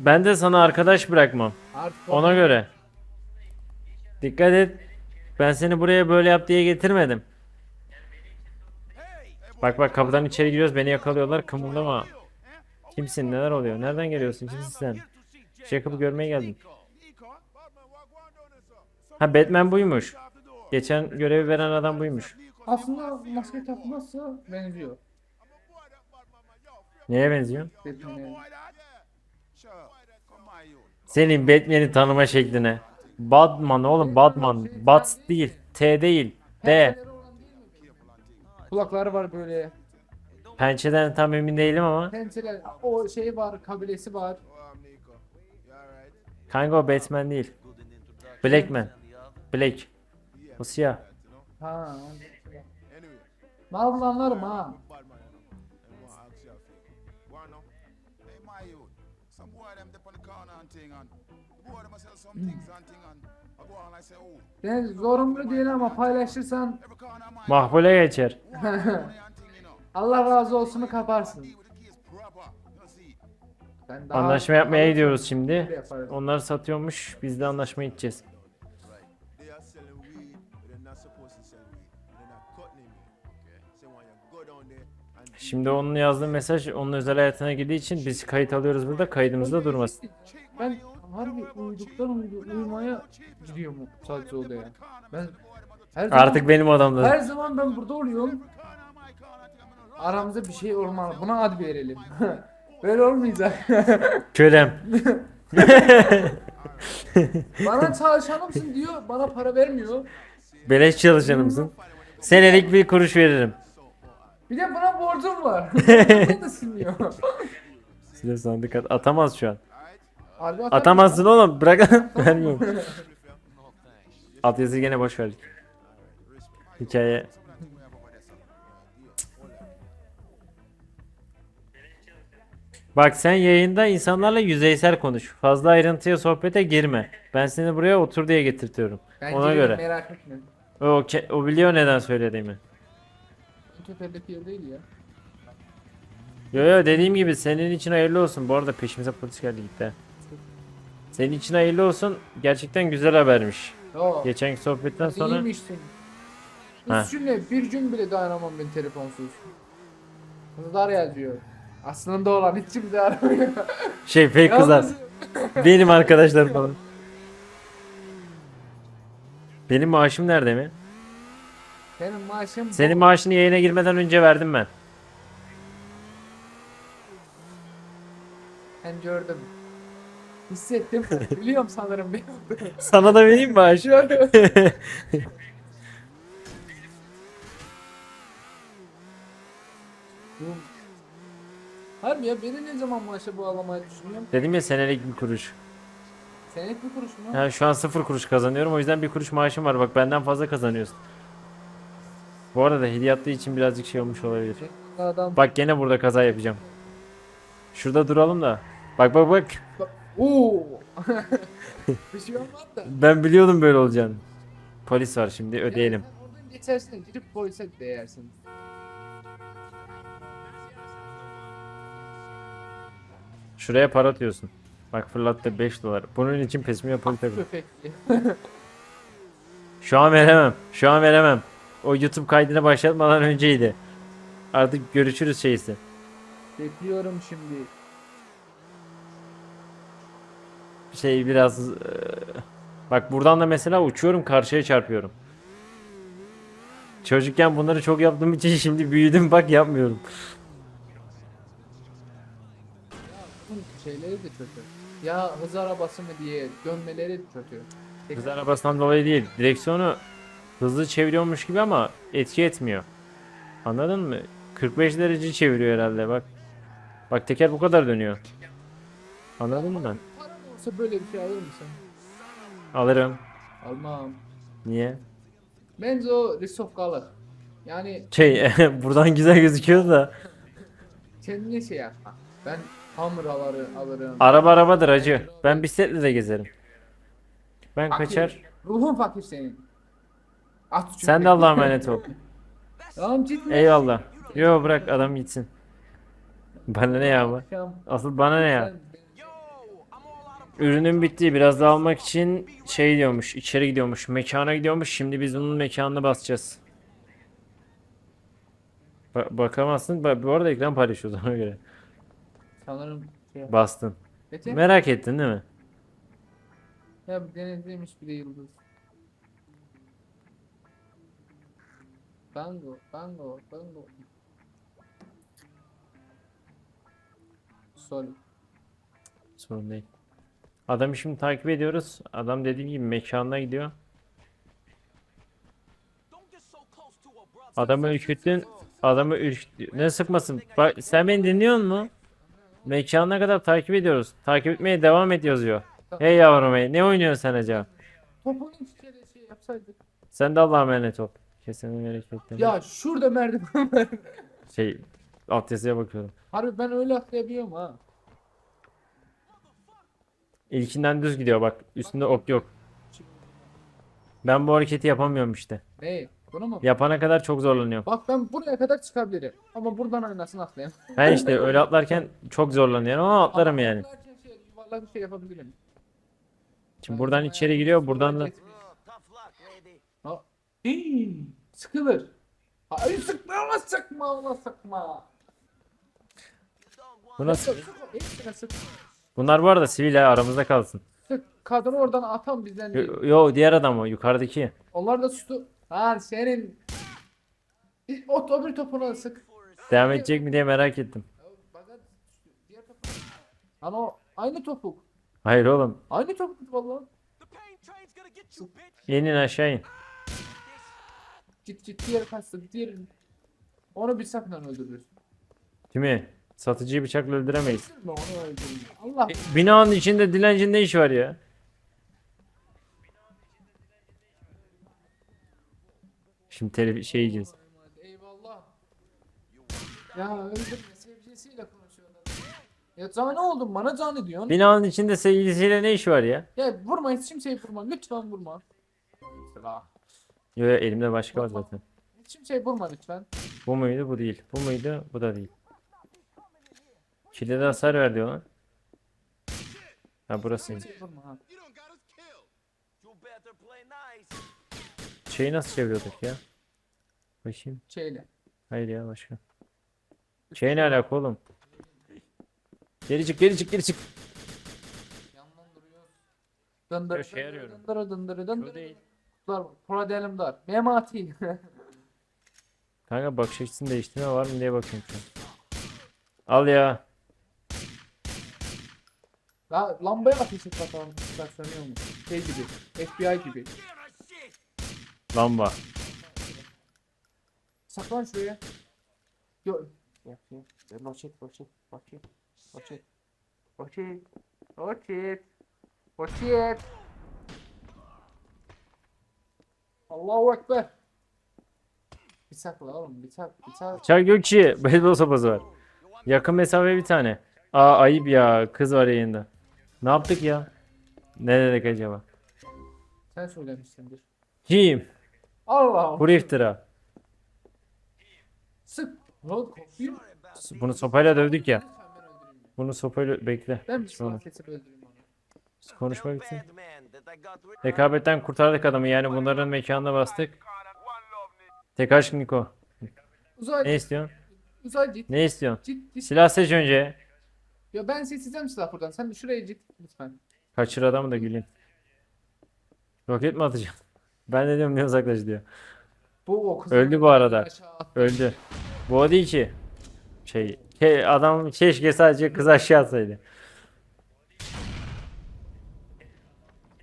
Ben de sana arkadaş bırakmam. Artık Ona göre. Dikkat et. Ben seni buraya böyle yap diye getirmedim. Bak bak kapıdan içeri giriyoruz beni yakalıyorlar kımıldama. Kimsin neler oluyor nereden geliyorsun kimsin sen? Jacob'u görmeye geldim. Ha Batman buymuş. Geçen görevi veren adam buymuş. Aslında maske takmazsa benziyor. Neye benziyor? Batman'e. Senin Batman'i tanıma şekline. Batman oğlum Batman. Bat değil. T değil. D. Kulakları var böyle. Pençeden tam emin değilim ama. Pençeler. O şey var, kabilesi var. Kanka o Batman değil. Blackman. Black. O siyah. Ha. Mal anlarım ha. Ben zorunlu değil ama paylaşırsan Mahvule geçer. Allah razı olsunu kaparsın. Ben daha Anlaşma yapmaya gidiyoruz şimdi. yaparız. Onlar satıyormuş. Biz de anlaşmaya gideceğiz. They are selling weed, but they're not supposed to sell weed. They're not cutting it. So when you go down there and Şimdi onun yazdığı mesaj onun özel hayatına girdiği için biz kayıt alıyoruz burada. Kaydımızda durmasın. Ben harbi uyuduktan uyudu, uyumaya gidiyorum sadece odaya. Ben her zaman, Artık benim odamda. her zaman ben burada oluyorum. Aramızda bir şey olmalı. Buna ad verelim. Böyle olmayacak. Kölem. bana çalışanımsın diyor, bana para vermiyor. Beleş çalışanımsın. Senelik bir kuruş veririm. Bir de buna borcum var. Bunu da silmiyor. Size sandık at atamaz şu an. Harbi atar Atamazsın oğlum. Bırak. Vermiyorum. Alt yazıyı gene boş verdik. Hikaye. Bak sen yayında insanlarla yüzeysel konuş. Fazla ayrıntıya sohbete girme. Ben seni buraya otur diye getirtiyorum. Ben Ona göre. Merak etme. O, ke- o biliyor neden söylediğimi. Tepedeki yer değil ya. Yo yo dediğim gibi senin için hayırlı olsun. Bu arada peşimize polis geldi gitti. ha. Senin için hayırlı olsun. Gerçekten güzel habermiş. Yo. Geçenki sohbetten sonra İyiymişsin. Ha. Üstüne bir gün bile dayanamam ben telefonsuz. Kızlar yazıyor. Aslında olan hiç kimse aramıyor. şey fake kızlar. Yalnız Benim arkadaşlarım falan. Benim maaşım nerede mi? Senin maaşın bu. Senin maaşını yayına girmeden önce verdim ben. Ben gördüm. Hissettim. Biliyorum sanırım bir. Sana da vereyim maaşı. Bu- Harbi ya beni ne zaman maaşa bağlamayı düşünüyorum? Dedim ya senelik bir kuruş. Senelik bir kuruş mu? Ha, şu an sıfır kuruş kazanıyorum. O yüzden bir kuruş maaşım var. Bak benden fazla kazanıyorsun. Bu arada hediye attığı için birazcık şey olmuş olabilir. Adam. Bak gene burada kaza yapacağım. Şurada duralım da. Bak bak bak. Oo. bir şey olmaz da. Ben biliyordum böyle olacağını. Polis var şimdi ödeyelim. Yani sen oradan geçersin gidip polise değersin. Şuraya para atıyorsun. Bak fırlattı 5 dolar. Bunun için pesmiye polite koy. Köpek. Şu an veremem. Şu an veremem. O YouTube kaydını başlatmadan önceydi. Artık görüşürüz şeysi. Bekliyorum şimdi. Şey biraz... eee, Bak buradan da mesela uçuyorum karşıya çarpıyorum. Çocukken bunları çok yaptığım için şimdi büyüdüm bak yapmıyorum. Şeyleri de kötü. Ya hız arabası mı diye dönmeleri de kötü. Hız arabasından dolayı değil. Direksiyonu hızlı çeviriyormuş gibi ama etki etmiyor. Anladın mı? 45 derece çeviriyor herhalde bak. Bak teker bu kadar dönüyor. Anladın mı? Paran olsa böyle bir şey alır mısın? Alırım. Almam. Niye? Bence o risofkalık. Yani Şey buradan güzel gözüküyor da. kendine şey yapma. Ben hamuraları alırım. Araba arabadır acı. Ben bisikletle de gezerim. Ben Fakir. kaçar. Ruhun fakir senin. At. Sen de Allah'a emanet ol. Tamam ciddi. Eyvallah. Yo bırak adam gitsin. Bana ne ya bu? Akşam Asıl bana ne ya? sen- ürünün bittiği biraz daha almak için şey diyormuş içeri gidiyormuş mekana gidiyormuş şimdi biz onun mekanına basacağız. Ba- bakamazsın Ba- bu arada ekran paylaşıyoruz ona göre. Sanırım şey. Bastın. Mete? Merak ettin değil mi? Ya bir denizliymiş bir de yıldız. Bango, bango, bango. Sorry. Sorun değil. Adamı şimdi takip ediyoruz. Adam dediğim gibi mekanına gidiyor. Adamı ürküttün. Adamı ürküttün. Ne sıkmasın? Bak sen beni dinliyor musun? Mekanına kadar takip ediyoruz. Takip etmeye devam et yazıyor. Hey yavrum hey. Ne oynuyorsun sen acaba? Sen de Allah'a emanet ol. Kesene bereketler. Ya şurada merdiven var. Şey altyazıya bakıyorum. Harbi ben öyle atlayabiliyorum ha. İlkinden düz gidiyor bak. Üstünde ok yok. Ben bu hareketi yapamıyorum işte. Ne? Bunu mu? Yapana kadar çok zorlanıyorum. Bak ben buraya kadar çıkabilirim. Ama buradan oynasın atlayayım. Ben işte öyle atlarken çok zorlanıyorum ama atlarım yani. Atlarken şey, yuvarlak bir şey yapabilirim. Şimdi buradan içeri giriyor, buradan da Ha. Hii, Sıkılır. Ay sıkma ama sıkma ama sıkma. bu nasıl? Sık, sık, hepsine sık. Bunlar bu arada sivil ha, aramızda kalsın. Kadını oradan atan bizden değil. Yo, yo, diğer adam o yukarıdaki. Onlar da sustu. Ha senin. O öbür topuna sık. Devam edecek mi diye merak ettim. O aynı topuk. Hayır oğlum. Aynı topuk vallahi. İnin aşağı in. Git git diğer kaçtı. Diğer. Onu bir sakla öldürürüz. Değil mi? Satıcıyı bıçakla öldüremeyiz. Allah. E, Binanın içinde dilencinin ne işi var ya? Şimdi telif şey yiyeceğiz. Eyvallah. Ya öldürme sevgilisiyle konuşuyor adam. Ya cani oldun bana cani diyorsun. Binanın içinde sevgilisiyle ne işi var ya? Ya vurma hiç kimseyi vurma. Lütfen vurma. Yo, yo elimde başka var zaten. Hiç kimseyi vurma lütfen. Bu muydu? Bu değil. Bu muydu? Bu da değil. Kilide hasar verdi ona. Ha killed. Şeyi nasıl çeviriyorduk ya? Bakayım. Şeyle. Hayır ya başka. Şey ne alaka oğlum? Geri çık geri çık geri çık. Yandan duruyor. Dındır Yo, şey arıyorum. dındır dındır dındır. Değil. Dar. Prodelim dar. Memati. Kanka bakış açısını değiştirme var mı diye bakıyorum şu an. Al ya. La, lambaya ateş et bakalım. Bak sönüyor mu? Şey gibi. FBI gibi. Lamba. Saklan şuraya. Yok. Yok yok. Roçet roçet. Roçet. Roçet. Roçet. Roçet. Roçet. Allahu Ekber. Bir sakla oğlum. Bir sak. Bir sak. Çay Gökçe. Beyzbol sopası var. Yakın mesafe bir tane. Aa ayıp ya. Kız var yayında. Ne yaptık ya? Ne dedik acaba? Sen söylemişsindir. Kim? Allah Allah. Bu iftira. Sık. Lan kopayım. Bunu sopayla dövdük ya. Lütfen ben öldüreyim. Bunu sopayla bekle. Ben bir silah kesip öldüreyim onu. Konuşma bitsin. Rekabetten kurtardık adamı yani bunların mekanına bastık. Tek aşk Niko. Uzay. Ne istiyorsun? Uzay git. Ne istiyorsun? Git git. Silah seç önce. Ya ben seçeceğim silah buradan. Sen de şuraya git lütfen. Kaçır adamı da güleyim. Roket mi atacağım? Ben de diyorum ne uzaklaş diyor. Bu o kız. Öldü bu arada. Öldü. Bu o değil ki. Şey, ke- adam keşke sadece kız aşağı atsaydı.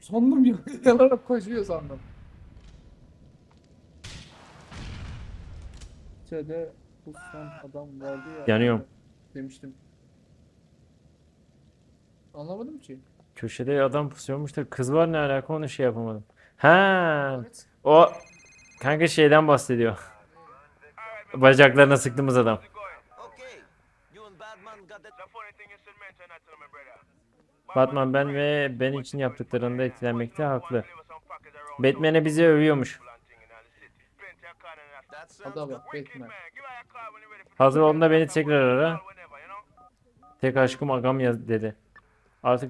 Sandım ya. Yalarak koşuyor sandım. İçeride pusan adam vardı ya. Yanıyorum. Demiştim. Anlamadım ki. Köşede adam pusuyormuş da kız var ne alaka onu şey yapamadım. Ha, Evet. o kanka şeyden bahsediyor. Bacaklarına sıktığımız adam. Batman ben ve ben için yaptıklarında etkilenmekte haklı. Batman'e bizi övüyormuş. That sounds Ada good. bak Batman. Hazır olduğunda beni tekrar ara. Tek aşkım agam yaz dedi. Artık